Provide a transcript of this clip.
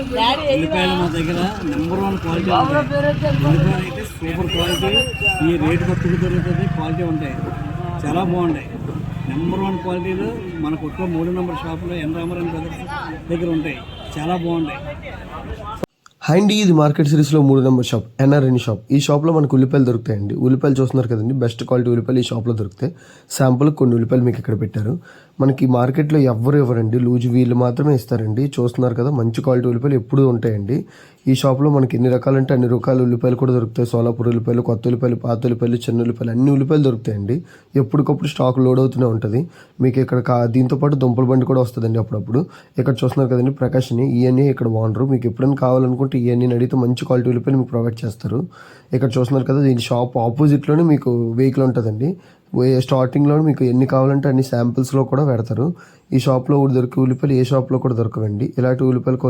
ఉల్లిపాయలు మా దగ్గర నెంబర్ వన్ క్వాలిటీ ఉల్లిపాయలు అయితే సూపర్ క్వాలిటీ ఈ రేటు కొట్టుకు దొరుకుతుంది క్వాలిటీ ఉంటాయి. చాలా బాగుంటాయి. నెంబర్ వన్ క్వాలిటీలు మన కొట్టులో మూడు నెంబర్ షాపులో ఎన్ రామారాయణ బ్రదర్స్ దగ్గర ఉంటాయి. చాలా బాగుంటాయి. హైండి ఇది మార్కెట్ సిరీస్లో మూడు నెంబర్ షాప్ ఎన్ఆర్ఎన్ షాప్ ఈ షాప్లో మనకు ఉల్లిపాయలు దొరుకుతాయండి. ఉల్లిపాయలు చూస్తున్నారు కదండి బెస్ట్ క్వాలిటీ ఉల్లిపాయలు ఈ షాప్లో దొరుకుతాయి. శాంపుల్ కొన్ని ఉల్లిపాయలు మీకు ఇక్కడ పెట్టారు. మనకి మార్కెట్లో ఎవ్వరు ఇవ్వరండి. లూజ్ వీళ్ళు మాత్రమే ఇస్తారండి. చూస్తున్నారు కదా మంచి క్వాలిటీ ఉల్లిపాయలు ఎప్పుడూ ఉంటాయండి. ఈ షాప్లో మనకి ఎన్ని రకాలంటే అన్ని రకాల ఉల్లిపాయలు కూడా దొరుకుతాయి. సోలాపూర్ ఉల్లిపాయలు కొత్త ఉల్లిపాయలు పాత ఉల్లిపాయలు చిన్న ఉల్లిపాయలు అన్ని ఉల్లిపాయలు దొరుకుతాయండి. ఎప్పటికప్పుడు స్టాక్ లోడ్ అవుతూనే ఉంటుంది. మీకు ఇక్కడ కా దీంతో పాటు దుంపల బండి కూడా వస్తుందండి అప్పుడప్పుడు. ఇక్కడ చూస్తున్నారు కదండి ప్రకాష్ని ఇవన్నీ ఇక్కడ ఓనరు మీకు ఎప్పుడైనా కావాలనుకుంటే ఇవన్నీ అడిగితే మంచి క్వాలిటీ ఉల్లిపాయలు మీకు ప్రొవైడ్ చేస్తారు. ఇక్కడ చూస్తున్నారు కదా దీని షాప్ ఆపోజిట్లోనే మీకు వెహికల్ ఉంటుందండి. స్టార్టింగ్లో మీకు ఎన్ని కావాలంటే అన్ని శాంపిల్స్లో కూడా పెడతారు. ఈ షాప్లో దొరికే ఉల్లిపాయలు ఏ షాప్లో కూడా దొరకవండి. ఇలాంటి ఉల్లిపాయల కోసం